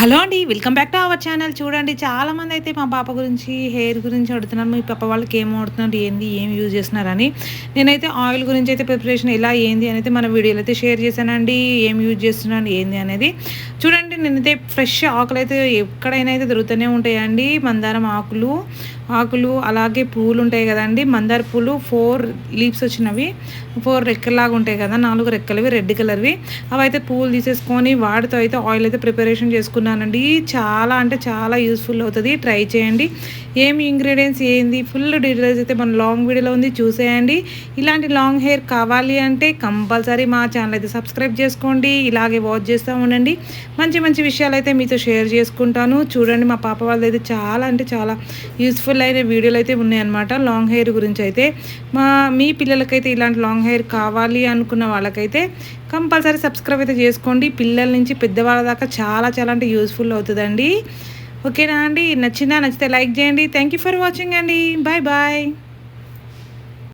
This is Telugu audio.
హలో అండి welcome back to our channel. చూడండి చాలా మంది అయితే మా పాప గురించి హెయిర్ గురించి అడుగుతున్నారు. మీ పాప వాళ్ళకి ఏం వాడుతున్నారు ఏంది ఏం యూజ్ చేస్తున్నారని. నేనైతే ఆయిల్ గురించి అయితే ప్రిపరేషన్ ఎలా ఏంది అనేది మన వీడియోలో అయితే షేర్ చేశానండి. ఏం యూజ్ చేస్తున్నాను ఏంది అనేది. చూడండి నేనైతే ఫ్రెష్ ఆకులు అయితే ఎక్కడైనా అయితే దొరుకుతూనే ఉంటాయండి. మందారం ఆకులు ఆకులు అలాగే పూలు ఉంటాయి కదండి. మందార పూలు ఫోర్ లీవ్స్ వచ్చినవి. ఫోర్ రెక్కలాగా ఉంటాయి కదా నాలుగు రెక్కలవి రెడ్ కలర్వి. అవి అయితే పూలు తీసేసుకొని వాటితో అయితే ఆయిల్ అయితే ప్రిపరేషన్ చేసుకున్నానండి. చాలా అంటే చాలా యూస్ఫుల్ అవుతుంది. ట్రై చేయండి. ఏమి ఇంగ్రీడియంట్స్ ఏంది? ఫుల్ డీటెయిల్స్ అయితే మన లాంగ్ వీడియోలో ఉంది. చూసేయండి. ఇలాంటి లాంగ్ హెయిర్ కావాలి అంటే కంపల్సరీ మా ఛానల్ అయితే సబ్స్క్రైబ్ చేసుకోండి. ఇలాగే వాచ్ చేస్తూ ఉండండి. మంచి మంచి విషయాలు అయితే మీతో షేర్ చేసుకుంటాను. చూడండి మా పాప వాళ్ళది అయితే చాలా అంటే చాలా యూస్ఫుల్ అయిన వీడియోలు అయితే ఉన్నాయన్నమాట. లాంగ్ హెయిర్ గురించి అయితే మా మీ పిల్లలకైతే ఇలాంటి లాంగ్ హెయిర్ కావాలి అనుకున్న వాళ్ళకైతే కంపల్సరీ సబ్స్క్రైబ్ అయితే చేసుకోండి. పిల్లల నుంచి పెద్దవాళ్ళ దాకా చాలా చాలా అంటే యూస్ఫుల్ అవుతుందండి. ఓకేనా అండి? నచ్చిందా? నచ్చితే లైక్ చేయండి. థ్యాంక్ యూ ఫర్ వాచింగ్ అండి. Bye bye